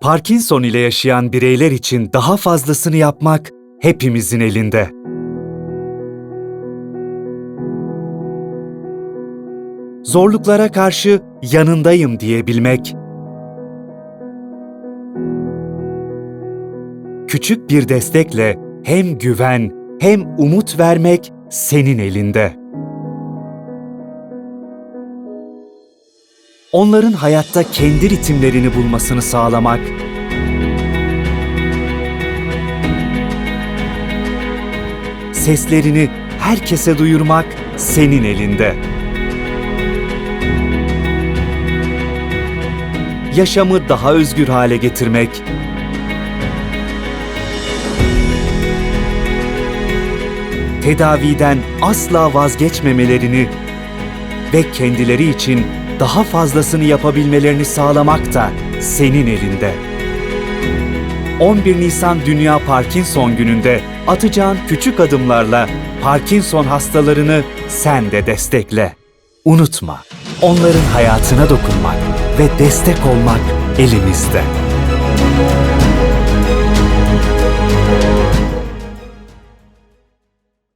Parkinson ile yaşayan bireyler için daha fazlasını yapmak hepimizin elinde. Zorluklara karşı yanındayım diyebilmek, küçük bir destekle hem güven hem umut vermek senin elinde. Onların hayatta kendi ritimlerini bulmasını sağlamak, seslerini herkese duyurmak senin elinde. Yaşamı daha özgür hale getirmek, tedaviden asla vazgeçmemelerini ve kendileri için daha fazlasını yapabilmelerini sağlamak da senin elinde. 11 Nisan Dünya Parkinson Günü'nde atacağın küçük adımlarla Parkinson hastalarını sen de destekle. Unutma, onların hayatına dokunmak ve destek olmak elimizde.